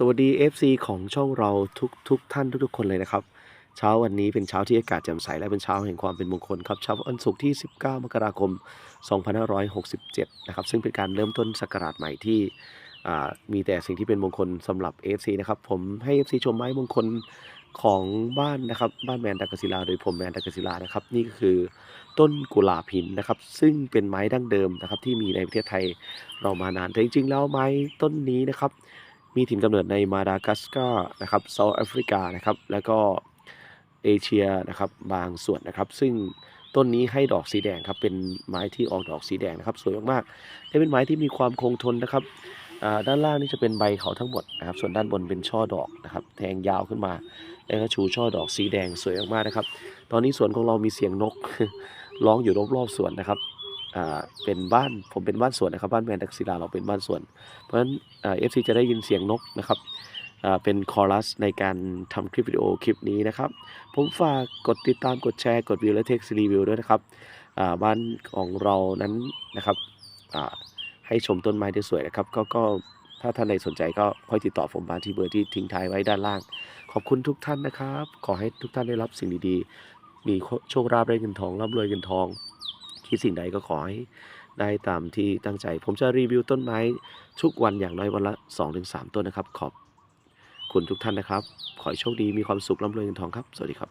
สวัสดี FC ของช่องเราทุกทุกท่านทุกๆ คนเลยนะครับ เช้าวันนี้เป็นเช้าที่อากาศแจ่มใสและเป็นเช้าแห่งความเป็นมงคลครับเช้าวันศุกร์ที่ 19 มกราคม 2567 นะครับ ซึ่งเป็นการเริ่มต้นศักราชใหม่ที่มีแต่สิ่งที่เป็นมงคลสำหรับ FC นะครับผมให้ FC ชมไม้มงคลของบ้านนะครับบ้านแมนตากศิลาโดยผมแมนตากศิลานะครับนี่ก็คือต้นกุหลาบหินนะครับซึ่งเป็นไม้ดั้งเดิมนะครับที่มีในประเทศไทยเรามานานแต่จริงๆแล้วไม้ต้นนี้นะครับ มีถิ่นกำเนิดในมาดากัสการ์นะครับเซาท์แอฟริกานะครับแล้วก็เอเชียนะครับบางส่วนนะครับ ซึ่งต้นนี้ให้ดอกสีแดงครับเป็นไม้ที่ออกดอกสีแดงนะครับสวยมากๆและเป็นไม้ที่มีความคงทนนะครับด้านล่างนี่จะเป็นใบเขาทั้งหมดนะครับ ส่วนด้านบนเป็นช่อดอกนะครับ แทงยาวขึ้นมา แล้วก็ชูช่อดอกสีแดงสวยมากๆนะครับ ตอนนี้สวนของเรามีเสียงนกร้องอยู่รอบๆสวนนะครับ เป็นบ้านผมเป็นบ้านสวนนะครับบ้านแมนดักศิลาเราเป็นบ้านสวน เพราะฉะนั้นเอฟซีจะได้ยินเสียงนกนะครับเป็นคอรัสในการทำคลิปวิดีโอคลิปนี้นะครับ ผมฝากกดติดตามกดแชร์กดวิวและเทครีวิวด้วยนะครับบ้านของเรานั้นนะครับให้ชมต้นไม้ที่สวยนะครับก็ก็ถ้าท่านใดสนใจก็ค่อยติดต่อผมมาที่เบอร์ที่ทิ้งท้ายไว้ด้านล่าง ขอบคุณทุกท่านนะครับ ขอให้ทุกท่านได้รับสิ่งดีๆ มีโชคราภได้เงินทองร่ำรวยเงินทอง คิดสิ่งใดก็ขอให้ได้ตามที่ตั้งใจ ผมจะรีวิวต้นไม้ทุกวันอย่างน้อยวันละ 2-3 ต้นนะครับ ขอบคุณทุกท่านนะครับ ขอให้โชคดีมีความสุขร่ำรวยเงินทองครับ สวัสดีครับ